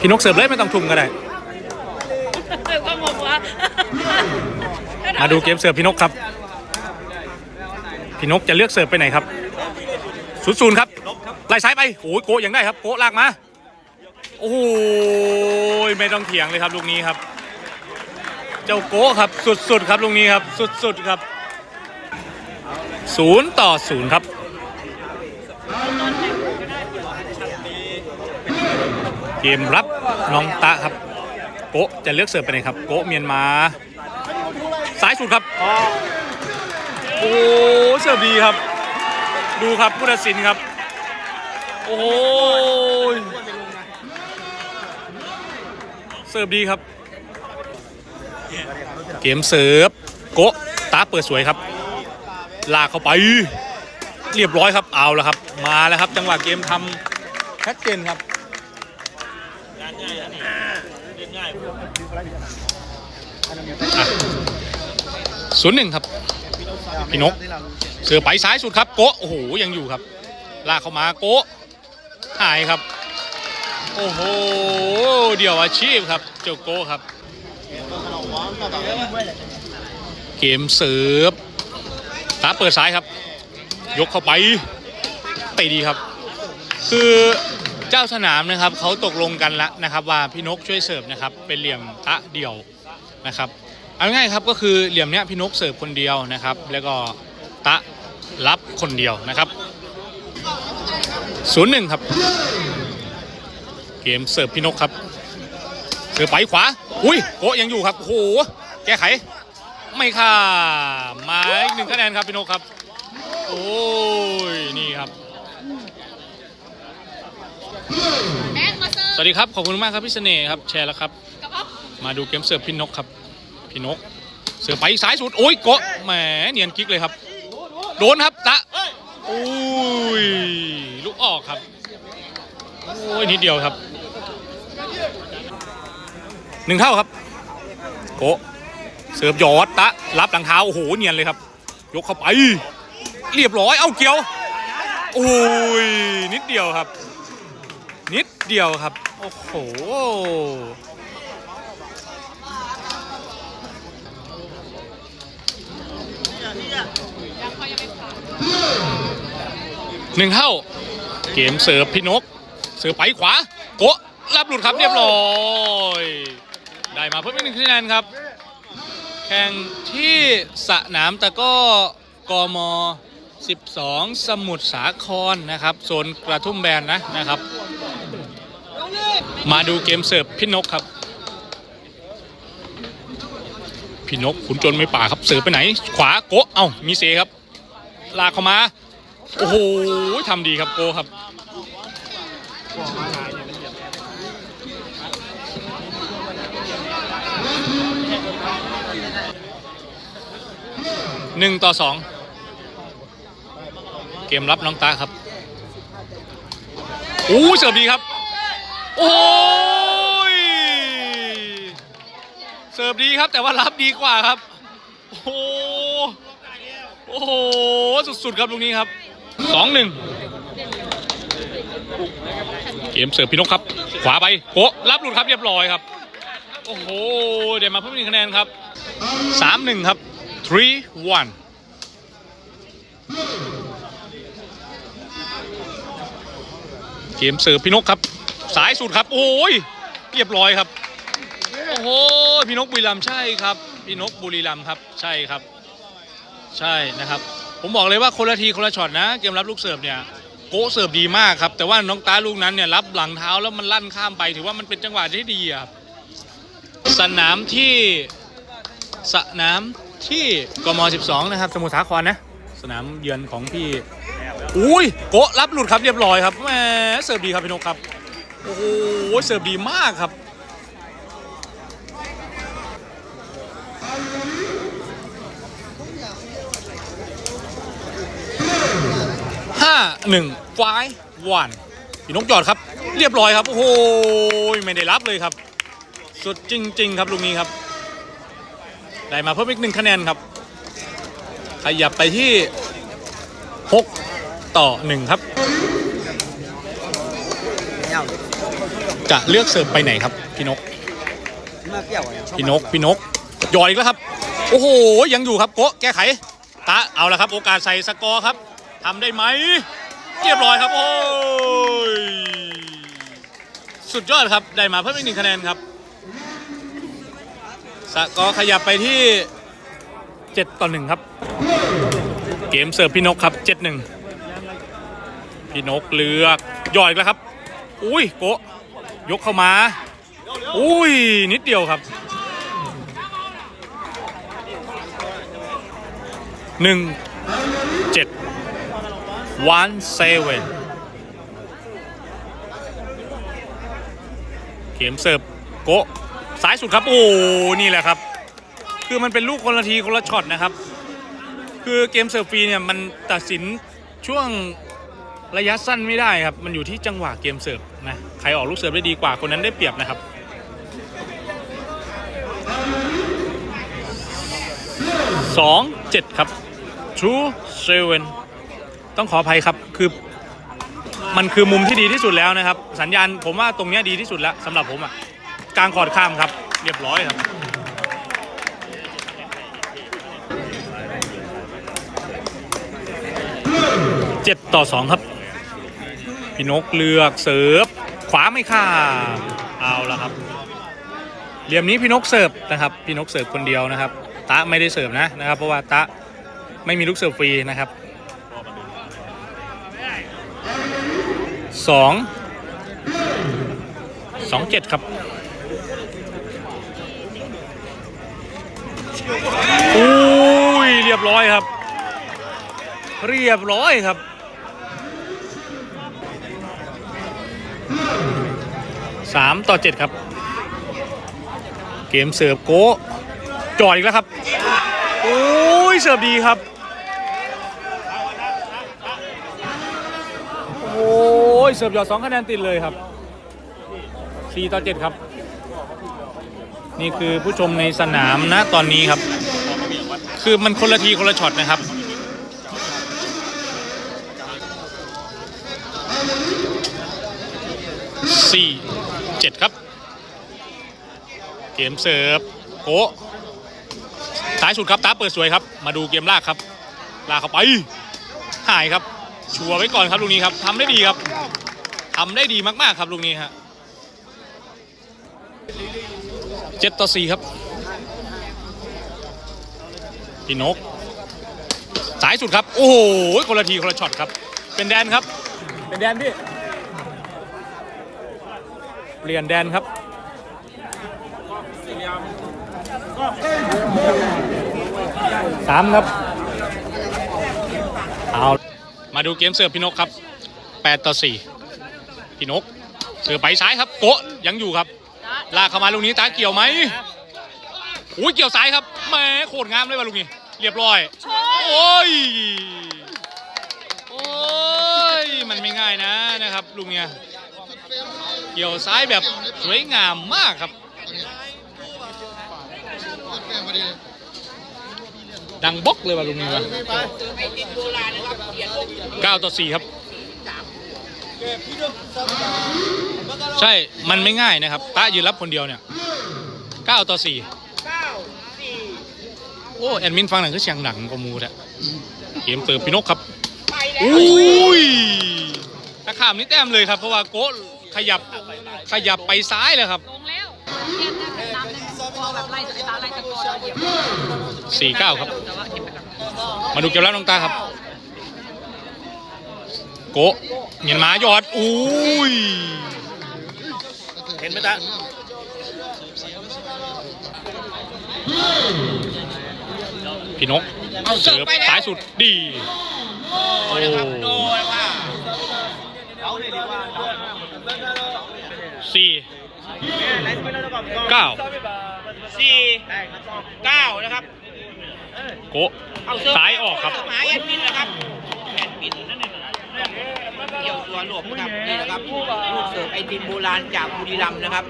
พี่นกเสิร์ฟเลยไม่ต้องทุ่มก็ได้ ก็งงว่ามาดูเกมเสิร์ฟพี่นกครับ พี่นกจะเลือกเสิร์ฟไปไหนครับศูนย์ศูนย์ครับไล่ซ้ายไปโอ้ยโกะยังได้ครับโกะลากมาโอ้โหไม่ต้องเถียงเลยครับลูกนี้ครับ เจ้าโกะครับสุดๆครับลูกนี้ครับ สุดๆครับศูนย์ต่อศูนย์ครับ เกมรับน้องตะครับ โกะจะเลือกเสิร์ฟไปไหนครับ โกะเมียนมาซ้ายสุดครับโอ้โเสิร์ฟดีครับ ดูครับผู้ตัดสินครับ โอ้โหเสิร์ฟดีครับ เกมเสิร์ฟโกะตาเปิดสวยครับ ลากเข้าไป เรียบร้อยครับเอาแล้วครับ มาแล้วครับ จังหวะเกมทำ ชัดเจนครับศูนย์หนึ่งครับ พี่นกเสือไปซ้ายสุดครับ โกะโอ้โหยังอยู่ครับ ลากเข้ามาโกะหายครับ โอ้โห เดี่ยวอาชีพครับ เจ้าโกะครับ เกมเสิร์ฟตาเปิดซ้ายครับ ยกเข้าไปตะดีครับ คือ เจ้าสนามนะครับเขาตกลงกันแล้วนะครับ ว่าพี่นกช่วยเสิร์ฟนะครับเป็นเหลี่ยมตะเดี่ยวนะครับเอาง่ายครับก็คือเหลี่ยมเนี้ยพี่นกเสิร์ฟคนเดียวนะครับ แล้วก็ตะรับคนเดียวนะครับศูนย์หนึ่งครับ เกมเสิร์ฟพี่นกครับเสิร์ฟไปขวา อุ้ยโกยังอยู่ครับโอ้โหแก้ไข ไม่ค่ะมาอีกหนึ่งคะแนนครับพี่นกครับ โอ้ยนี่ครับ แดงมาเสิร์ฟสวัสดีครับขอบคุณมากครับพี่เสน่ห์ครับแชร์แล้วครับกับพ่อมาดูเกมเสิร์ฟพี่นกครับ พี่นก เสิร์ฟไปซ้ายสุดโอ้ยโกะแหมเนียนกิ๊กเลยครับ โดนครับตะโอ้ยลูกออกครับโอ้ยนิดเดียวครับหนึ่งเท่าครับโกะเสิร์ฟหยอดตะรับหลังเท้าโอ้โหเนียนเลยครับ ยกเข้าไป เรียบร้อยเอ้าเกี่ยว โอ้ยนิดเดียวครับ นิดเดียวครับ โอ้โห หนึ่งเท่า เกมเสิร์ฟพี่นก เสิร์ฟไปขวา โกะรับหลุดครับเรียบร้อย ได้มาเพิ่มอีกหนึ่งคะแนนครับ แข่งที่สนามตะก้อกม 12 สมุทรสาครนะครับโซนกระทุ่มแบนนะนะครับ มาดูเกมเสิร์ฟพี่นกครับ พี่นกขุนจนไม่ป่าครับเสิร์ฟไปไหน ขวาโกะเอ้ามีเซครับ ลากเข้ามา โอ้โหทำดีครับโกครับหนึ่งต่อสอง เกมรับน้องตาครับโอ้เสิร์ฟดีครับ โอ้ยเสิร์ฟดีครับแต่ว่ารับดีกว่าครับ โอ้โหโอ้โหสุดๆครับลูกนี้ครับสองหนึ่งเกมเสิร์ฟพี่นกครับ ขวาไปโกะรับหลุดครับเรียบร้อยครับ โอ้โหเดี๋ยวมาเพิ่มอีกคะแนนครับสามหนึ่งครับ three one เกมเสิร์ฟพี่นกครับ สายสุดครับ โอ้ยเรียบร้อยครับ โอ้โหพี่นกบุรีรัมย์ใช่ครับ พี่นกบุรีรัมย์ครับ ใช่ครับ ใช่นะครับ ผมบอกเลยว่าคนละทีคนละช็อตนะ เกมรับลูกเสิร์ฟเนี่ยโกเสิร์ฟดีมากครับ แต่ว่าน้องตาลูกนั้นเนี่ยรับหลังเท้าแล้วมันลั่นข้ามไป ถือว่ามันเป็นจังหวะที่ดีครับสนามที่สนามที่กม 12 นะครับ สมุทรสาครนะ นามเยือนของพี่อุ้ยโกะรับหลุดครับเรียบร้อยครับแหมเสิร์ฟดีครับพี่นกครับโอ้โหเสิร์ฟดีมากครับห้าหนึ่งไฟวันพี่นกหยอดครับ เรียบร้อยครับ โอ้โหไม่ได้รับเลยครับ สุดจริง ๆ ครับลูกนี้ครับ ได้มาเพิ่มอีกหนึ่งคะแนนครับ ขยับไปที่ 6 ต่อ 1 ครับ จะเลือกเสิร์ฟไปไหนครับ พี่นก พี่นก พี่นกหยออีกแล้วครับ โอ้โห ยังอยู่ครับโกะแก้ไข ตะ เอาละครับ โอกาสใส่สกอร์ครับทำได้ไหม เรียบร้อยครับ โอ้ย สุดยอดครับ ได้มาเพิ่มอีกหนึ่งคะแนนครับ สกอร์ขยับไปที่ 7 ต่อ 1 ครับ เกมเสิร์ฟพี่นกครับ 7 1 พี่นกเลือกยอดอีกแล้วครับ อุ้ยโกะยกเข้ามา อุ้ย นิดเดียวครับหนึ่งเจ็ด one seven เกมเสิร์ฟโกะสายสุดครับ โอ้ นี่แหละครับ คือมันเป็นลูกคนละทีคนละช็อตนะครับ คือเกมเสิร์ฟฟรีเนี่ยมันตัดสินช่วงระยะสั้นไม่ได้ครับ มันอยู่ที่จังหวะเกมเสิร์ฟนะใครออกลูกเสิร์ฟได้ดีกว่าคนนั้นได้เปรียบนะครับสองเจ็ดครับ two seven ต้องขออภัยครับคือมันคือมุมที่ดีที่สุดแล้วนะครับ สัญญาณผมว่าตรงเนี้ยดีที่สุดแล้วสำหรับผมอะกลางคอดข้ามครับ เรียบร้อยครับ เจ็ดต่อสองครับ พี่นกเลือกเสิร์ฟขวาไม่ข้าเอาละครับ เหลี่ยมนี้พี่นกเสิร์ฟนะครับ พี่นกเสิร์ฟคนเดียวนะครับ ตะไม่ได้เสิร์ฟนะนะครับ เพราะว่าตะไม่มีลูกเสิร์ฟฟรีนะครับสองสองเจ็ดครับอุ้ยเรียบร้อยครับ เรียบร้อยครับสามต่อเจ็ดครับ เกมเสิร์ฟโก้จอดอีกแล้วครับโอ้ยเสิร์ฟดีครับ โอ้ยเสิร์ฟหยอดสองคะแนนติดเลยครับ4ต่อ7ครับ นี่คือผู้ชมในสนามนะตอนนี้ครับ คือมันคนละทีคนละช็อตนะครับ สี่เจ็ดครับ เกมเสิร์ฟโกสายสุดครับตาเปิดสวยครับ มาดูเกมลากครับ ลากเข้าไป หายครับ ชัวร์ไว้ก่อนครับลูกนี้ครับทำได้ดีครับทำได้ดีมากๆครับลูกนี้ฮะเจ็ดต่อสี่ครับ พี่นก สายสุดครับ โอ้โหคนละทีคนละช็อตครับ เป็นแดนครับ เป็นแดนพี่ เปลี่ยนแดนครับสามครับเอามาดูเกมเสิร์ฟพี่นกครับ8ต่อ4พี่นก เสิร์ฟไปซ้ายครับโกะยังอยู่ครับลากเข้ามาลูกนี้ตาเกี่ยวไหมอุ้ยเกี่ยวซ้ายครับแหมโคตรงามเลยว่ะลูกนี้เรียบร้อยโอ้ยโอ้ยมันไม่ง่ายนะนะครับลูกเนี้ย เกี่ยวซ้ายแบบสวยงามมากครับ ดังบล็อกเลยว่ะลุงนี่วะเก้าต่อสี่ครับ ใช่ มันไม่ง่ายนะครับตะยืนรับคนเดียวเนี่ยเก้าต่อสี่โอ้แอดมินฟังหนังก็เสียงหนังกว่ามูแท้เกมเติมพี่นกครับอุ้ยตะขามนี่แต้มเลยครับ เพราะว่าโกะ ขยับขยับไปซ้ายเลยครับลงแล้วเทียนนะตามเลยพอแบบไล่สายตาไล่ตะกอนเราเหยียบสี่เก้าครับ แต่ว่าเก็บไปก่อนมาดูเกมแล้วน้องตาครับ โกะเงียนหมาหยอดอุ้ยเห็นไหมตาพี่นกเสิร์ฟสายสุดดีโอ้ สี่เก้าสี่เก้านะครับ โกะซ้ายออกครับหมาแอดมินนะครับแอดมินนั่นเองเกี่ยวตัวหลวมนะครับนี่นะครับลูกเสิร์ฟไอติมโบราณจากบุรีรัมย์นะครับ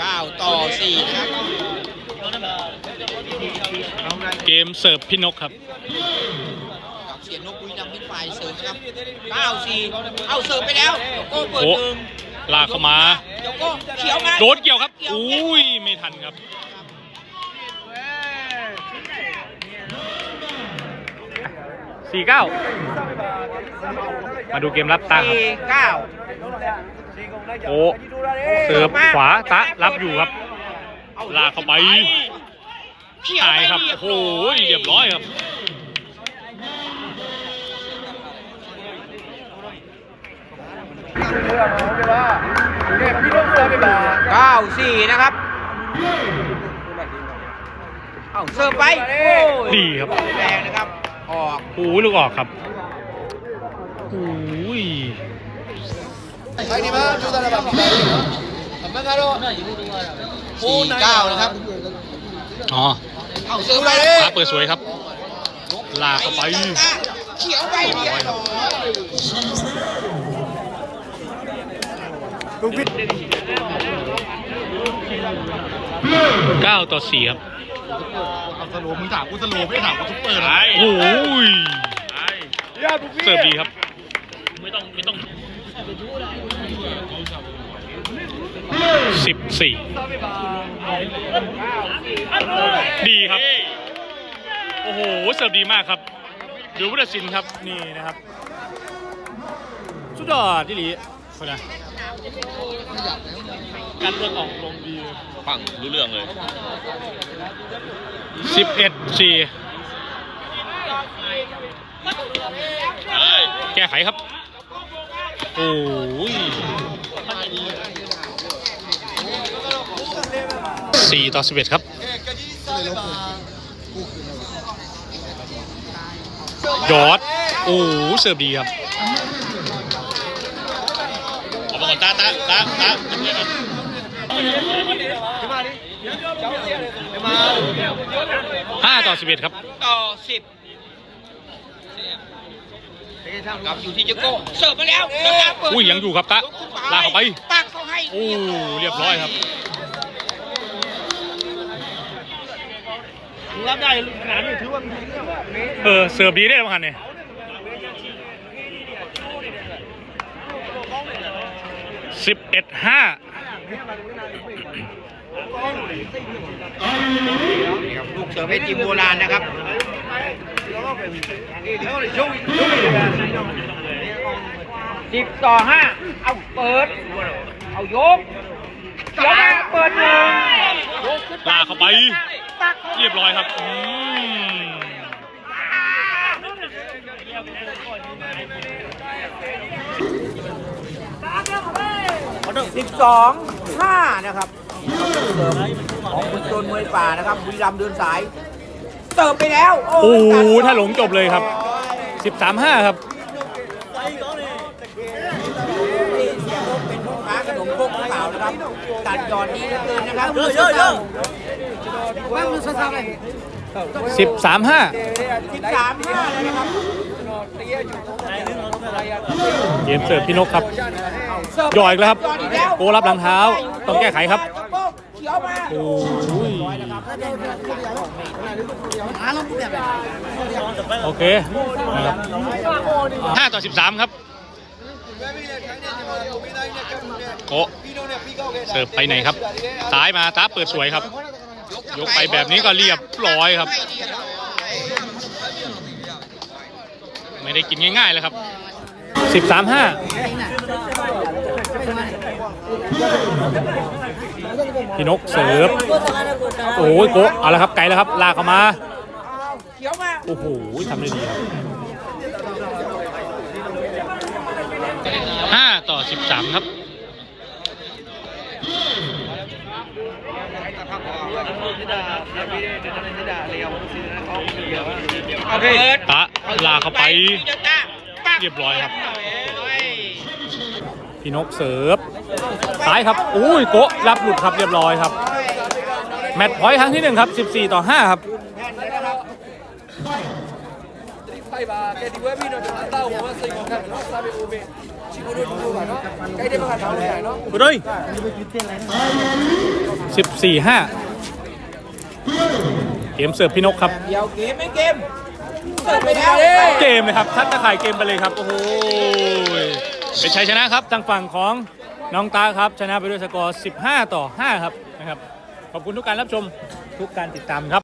เก้าต่อสี่นะครับเกมเสิร์ฟพี่นกครับกับเสียงนกบุรีรัมย์เป็นฝ่ายเสิร์ฟนะครับเก้าสี่เอาเสิร์ฟไปแล้วโก้เปิดหนึ่ง ลากเข้ามา เดี๋ยวก็เขียวมาโดนเกี่ยวครับ อุ้ยไม่ทันครับ สี่เก้า มาดูเกมรับตาครับ สี่เก้าโอ้เสิร์ฟขวาตะรับอยู่ครับ ลากเข้าไปเขียวหายไม่ครับเรียโอ้โหเรียบร้อยครับ เก้าสี่นะครับเอาเสิร์ฟไปโอ้ยดีครับ แรงนะครับ ออกโอ้ยลูกออกครับโอ้ยสี่เก้านะครับ อ๋อ เอาเสิร์ฟไปขาเปิดสวยครับ ลากเข้าไป เขียวไปเรีย บร้อยเก้าต่อสี่ครับเอาสโลว์มึงถามกูสโลว์ไม่ได้ถามกูซุปเปอร์นะ โอ้ยเสิร์ฟดีครับ ไม่ต้องไม่ต้องสิบสี่ดีครับ โอ้โห เสิร์ฟดีมากครับ ดูพุทธศิลป์ครับ นี่นะครับ สุดยอดที่หลี คนนะการเลือกออกลงดีฟังรู้เรื่องเลย สิบเอ็ดสี่แก้ไขครับ โอ้ยสี่ต่อสิบเอ็ดครับยอด โอ้โหเสิร์ฟดีครับ ห้าต่อสิบเอ็ดครับ ต่อสิบกลับอยู่ที่เจโก้เสิร์ฟมาแล้วแล้วตาเปิดอุ้ยยังอยู่ครับตะลากเข้าไปปักเขาให้โอ้เรียบร้อยครับรับได้ขนาดนี้ถือว่าเออเสิร์ฟดีได้ประมาณเนี่ สิบเอ็ดห้าลูกเสิร์ฟให้ทีมโบราณนะครับสิบต่อห้าเอาเปิด เอายกเดี๋ยวมาเปิดหนึ่งยกขึ้นลากเข้าไปปักเรียบร้อยครับอืม สิบสองห้านะครับเสิร์ฟของคุณโจนมวยป่านะครับบุรีรัมย์เดินสายเสิร์ฟไปแล้ว โอ้โหถ้าหลงจบเลยครับสิบสามห้าครับเสียงรถเป็นพ่อค้าขนมครกหรือเปล่านะครับตัดหยอดดีเหลือเกินนะครับเยอะเยอะเยอะสิบสามห้าสิบสามห้าเลยนะครับ เกมเสิร์ฟพี่นกครับเสิร์ฟ หยอดอีกแล้วครับหยอดอีกแล้วโกรับหลังเท้า ต้องแก้ไขครับเขียวมาโอ้ยโอเคนะครับห้าต่อสิบสามครับโกะเสิร์ฟไปไหนครับ ซ้ายมาตาเปิดสวยครับ ยกไปแบบนี้ก็เรียบร้อยครับ ไม่ได้กินง่ายๆเลยครับสิบสามห้า พี่นกเสิร์ฟโอ้ยโกะเอาละครับไกลแล้วครับ ลากเข้ามาโอ้โหทำได้ดีห้าต่อสิบสามครับเอเปิดตะลาเข้าไป เรียบร้อยครับ พี่นกเสิร์ฟซ้ายครับอุ้ยโกะรับหลุดครับเรียบร้อยครับ แมตช์พอยต์ครั้งที่หนึ่งครับ 14 ต่อ 5 ครับกูด้วยสิบสี่ห้าเกมเสิร์ฟพี่นกครับ เดี๋ยวเกมไม่เกมเสิร์ฟไปแล้วเกมเลยครับทัดตะข่ายเกมไปเลยครับ โอ้โห เป็นชัยชนะครับทางฝั่งของน้องตาครับ ชนะไปด้วยสกอร์ 15 ต่อ 5 ครับนะครับ ขอบคุณทุกการรับชมทุกการติดตามครับ